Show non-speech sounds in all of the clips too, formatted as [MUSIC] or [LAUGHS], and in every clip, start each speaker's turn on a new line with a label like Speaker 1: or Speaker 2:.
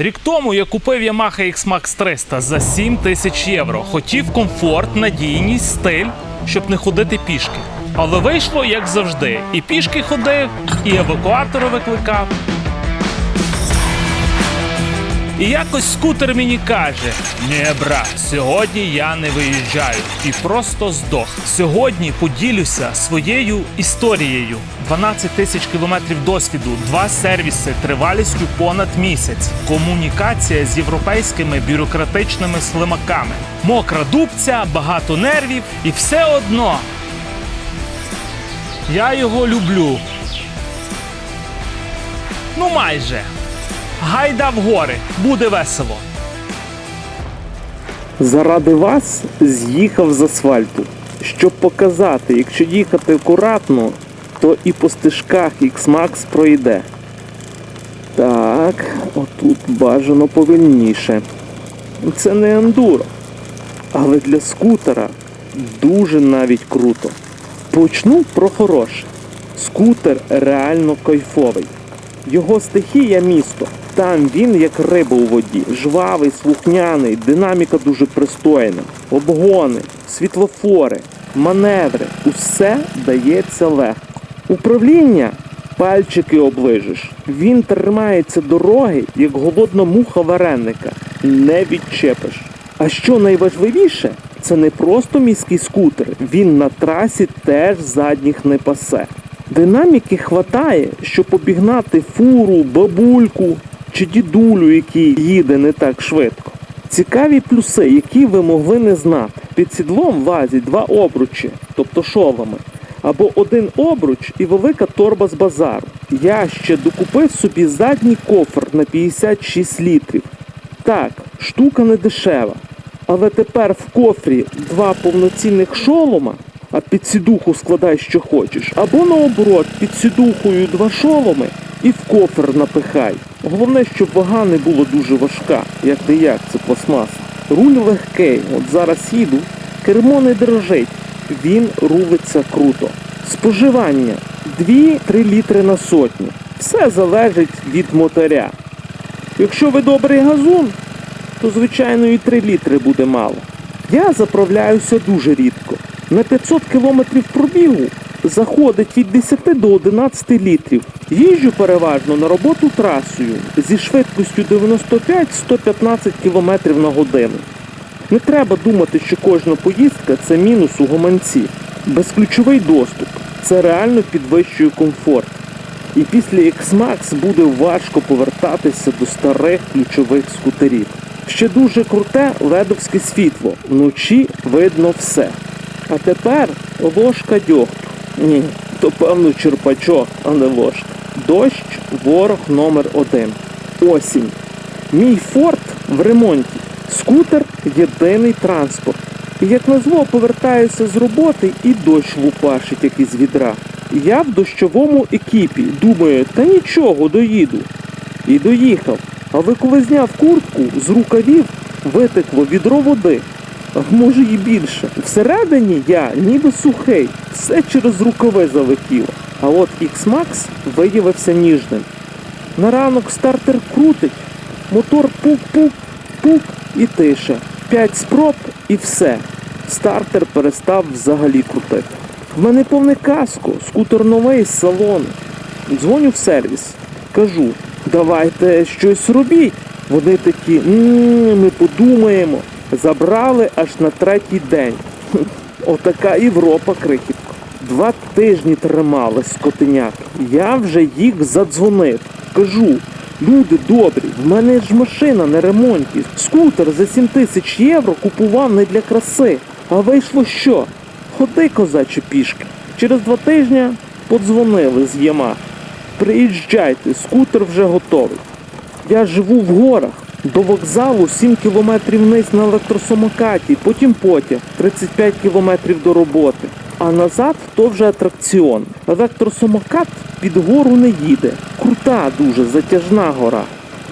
Speaker 1: Рік тому я купив Yamaha X-Max 300 за 7 тисяч євро. Хотів комфорт, надійність, стиль, щоб не ходити пішки. Але вийшло як завжди. І пішки ходив, і евакуатори викликав. І якось скутер мені каже: Ні, брат, сьогодні я не виїжджаю і просто здох. Сьогодні поділюся своєю історією. 12 тисяч кілометрів досвіду, два сервіси тривалістю понад місяць, комунікація з європейськими бюрократичними слимаками, мокра дубця, багато нервів, і все одно я його люблю. Ну майже. Гайда в гори, буде весело.
Speaker 2: Заради вас з'їхав з асфальту, щоб показати, якщо їхати акуратно, то і по стежках X-Max пройде. Так, отут бажано повільніше. Це не ендуро, але для скутера дуже навіть круто. Почну про хороше. Скутер реально кайфовий. Його стихія місто. Там він як риба у воді, жвавий, слухняний, динаміка дуже пристойна, обгони, світлофори, маневри. Усе дається легко. Управління пальчики оближиш. Він тримається дороги, як голодна муха вареника. Не відчепиш. А що найважливіше, це не просто міський скутер, він на трасі теж задніх не пасе. Динаміки хватає, щоб обігнати фуру, бабульку чи дідулю, який їде не так швидко. Цікаві плюси, які ви могли не знати. Під сідлом лазять два обручі, тобто шоломи, або один обруч і велика торба з базару. Я ще докупив собі задній кофр на 56 літрів. Так, штука не дешева. Але тепер в кофрі два повноцінних шолома, а під сідуху складай, що хочеш, або наоборот, під сідухою два шоломи і в кофр напихай. Головне, щоб вага не була дуже важка, як не як, це пластмаса. Руль легкий, от зараз їду, кермо не дрожить, він рулиться круто. Споживання 2-3 літри на сотню. Все залежить від моторя. Якщо ви добрий газон, то звичайно і 3 літри буде мало. Я заправляюся дуже рідко. На 500 кілометрів пробігу заходить від 10 до 11 літрів. Їжджу переважно на роботу трасою зі швидкістю 95-115 км на годину. Не треба думати, що кожна поїздка це мінус у гаманці. Безключовий доступ. Це реально підвищує комфорт. І після X-Max буде важко повертатися до старих ключових скутерів. Ще дуже круте ледовське світло. Вночі видно все. А тепер ложка дьогтю. Ні, то певно черпачок, а не ложка. Дощ ворог номер один. Осінь. Мій форт в ремонті. Скутер єдиний транспорт. І як назло повертаюся з роботи і дощ лупашить як із відра. Я в дощовому екіпі. Думаю, та нічого, доїду. І доїхав. Але коли зняв куртку, з рукавів витекло відро води. Може і більше. Всередині я ніби сухий, все через рукави залетіло. А от X-Max виявився ніжним. На ранок стартер крутить, мотор пук-пук, пук і тише. П'ять спроб і все. Стартер перестав взагалі крутити. В мене повне каско, скутер новий з салону. Дзвоню в сервіс. Кажу, давайте щось робіть. Вони такі, «М, ми подумаємо. Забрали аж на третій день. [LAUGHS] Отака Європа крихітко. Два тижні тримали скотиняки. Я вже їх задзвонив. Кажу, люди добрі, в мене ж машина на ремонті. Скутер за 7 тисяч євро купував не для краси. А вийшло що? Ходи, козаче, пішки. Через два тижні подзвонили з Яма. Приїжджайте, скутер вже готовий. Я живу в горах. До вокзалу 7 кілометрів вниз на електросамокаті, потім потяг 35 кілометрів до роботи. А назад то вже атракціон. Електросамокат під гору не їде. Крута дуже затяжна гора.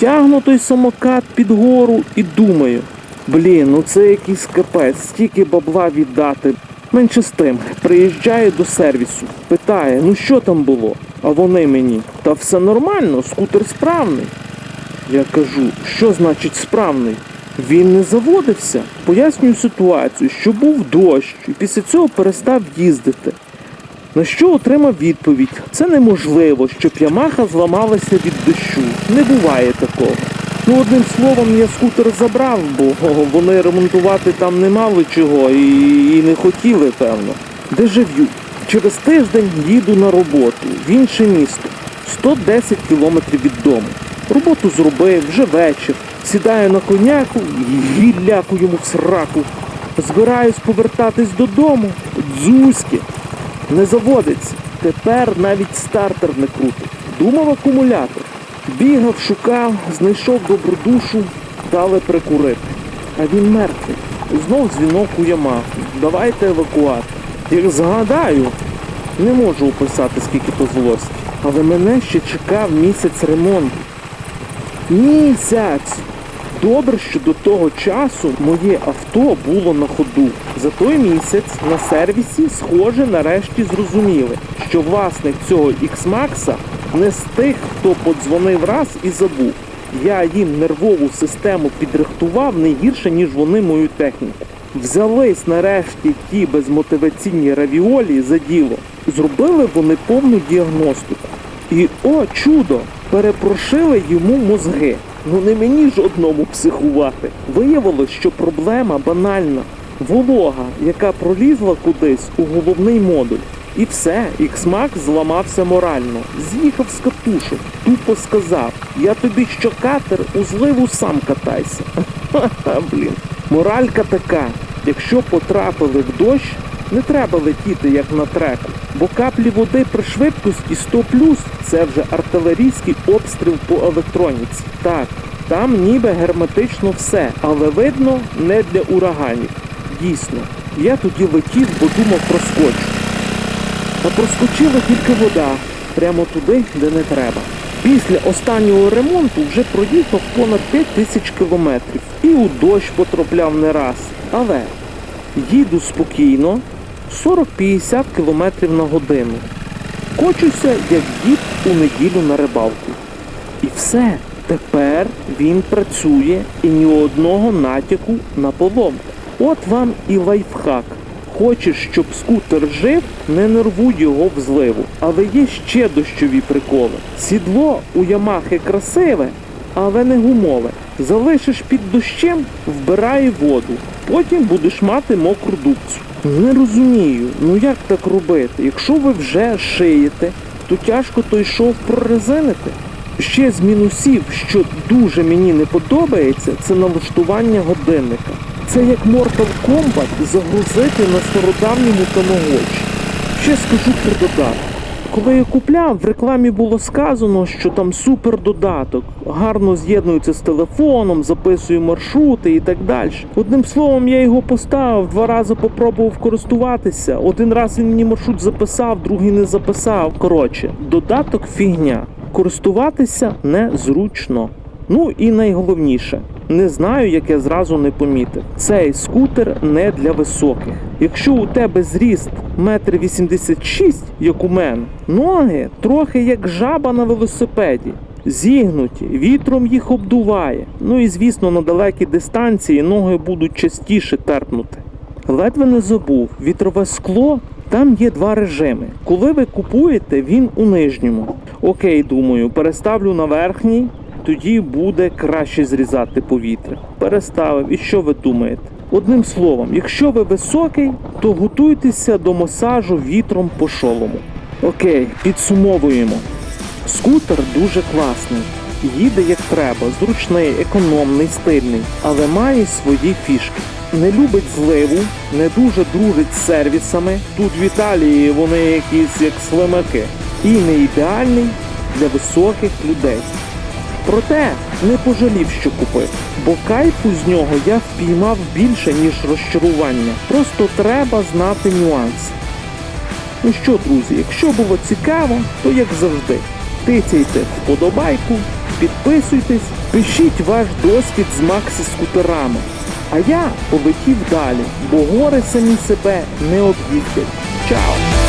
Speaker 2: Тягну той самокат під гору і думаю. Блін, ну це якийсь капець, стільки бабла віддати. Менше з тим, приїжджає до сервісу, питає, ну що там було? А вони мені, та все нормально, скутер справний. Я кажу, що значить справний? Він не заводився. Пояснюю ситуацію, що був дощ, і після цього перестав їздити. На що отримав відповідь: це неможливо, щоб Ямаха зламалася від дощу. Не буває такого. Ну, одним словом, я скутер забрав, бо [LAUGHS] вони ремонтувати там не мали чого і, і не хотіли, певно. Дежав'ю. Через тиждень їду на роботу в інше місто. 110 кілометрів від дому. Роботу зробив, вже вечір. Сідаю на коняку і гілляку йому в сраку. Збираюсь повертатись додому. Дзузьки. Не заводиться. Тепер навіть стартер не крутить. Думав акумулятор. Бігав, шукав, знайшов добру душу, дали прикурити. А він мертвий. Знов дзвінок у Ямаху. Давайте евакуатор. Як згадаю, не можу описати, скільки то злості. Але мене ще чекав місяць ремонту. Місяць! Добре, що до того часу моє авто було на ходу. За той місяць на сервісі, схоже, нарешті зрозуміли, що власник цього X-Max не з тих, хто подзвонив раз і забув. Я їм нервову систему підрихтував не гірше, ніж вони мою техніку. Взялись нарешті ті безмотиваційні равіолі за діло. Зробили вони повну діагностику. І о, чудо! Перепрошили йому мозги. Ну не мені ж одному психувати. Виявилось, що проблема банальна. Волога, яка пролізла кудись у головний модуль. І все, Іксмак зламався морально. З'їхав з катушок, тупо сказав: Я тобі що катер у зливу сам катайся. [LAUGHS] Ха-ха, блін. Моралька така. Якщо потрапили в дощ, не треба летіти як на треку, бо каплі води при швидкості 100 це вже артилерійський обстріл по електроніці. Так, там ніби герметично все, але видно не для ураганів. Дійсно, я тоді летів, бо думав проскочу. А проскочила тільки вода, прямо туди, де не треба. Після останнього ремонту вже проїхав понад 5 тисяч кілометрів і у дощ потрапляв не раз. Але їду спокійно 40-50 км на годину. Кочуся, як дід у неділю на рибалку. І все, тепер він працює і ні одного натяку на поломку. От вам і лайфхак. Хочеш, щоб скутер жив, не нервуй його в зливу. Але є ще дощові приколи. Сідло у Ямахи красиве, але не гумове. Залишиш під дощем, вбирає воду. Потім будеш мати мокру дубцю. Не розумію, ну як так робити? Якщо ви вже шиєте, то тяжко той шов прорезинити. Ще з мінусів, що дуже мені не подобається, це налаштування годинника. Це як Mortal Kombat загрузити на стародавньому тамагочі. Ще скажу про додаток. Коли я купляв, в рекламі було сказано, що там супер додаток, гарно з'єднується з телефоном, записує маршрути і так далі. Одним словом, я його поставив, два рази попробував користуватися. Один раз він мені маршрут записав, другий не записав. Коротше, додаток фігня. Користуватися незручно. Ну і найголовніше, не знаю, як я зразу не помітив. Цей скутер не для високих. Якщо у тебе зріст метр вісімдесят шість, як у мене, ноги трохи як жаба на велосипеді. Зігнуті, вітром їх обдуває. Ну і звісно, на далекій дистанції ноги будуть частіше терпнути. Ледве не забув, вітрове скло там є два режими. Коли ви купуєте, він у нижньому. Окей, думаю, переставлю на верхній, тоді буде краще зрізати повітря. Переставив. І що ви думаєте? Одним словом, якщо ви високий, то готуйтеся до масажу вітром по шолому. Окей, підсумовуємо. Скутер дуже класний. Їде як треба, зручний, економний, стильний, але має свої фішки. Не любить зливу, не дуже дружить з сервісами. Тут в Італії вони якісь як слимаки. І не ідеальний для високих людей. Проте не пожалів, що купив, бо кайфу з нього я впіймав більше, ніж розчарування. Просто треба знати нюанси. Ну що, друзі, якщо було цікаво, то як завжди, тицяйте вподобайку, підписуйтесь, пишіть ваш досвід з Максі скутерами. А я полетів далі, бо гори самі себе не об'їздять. Чао!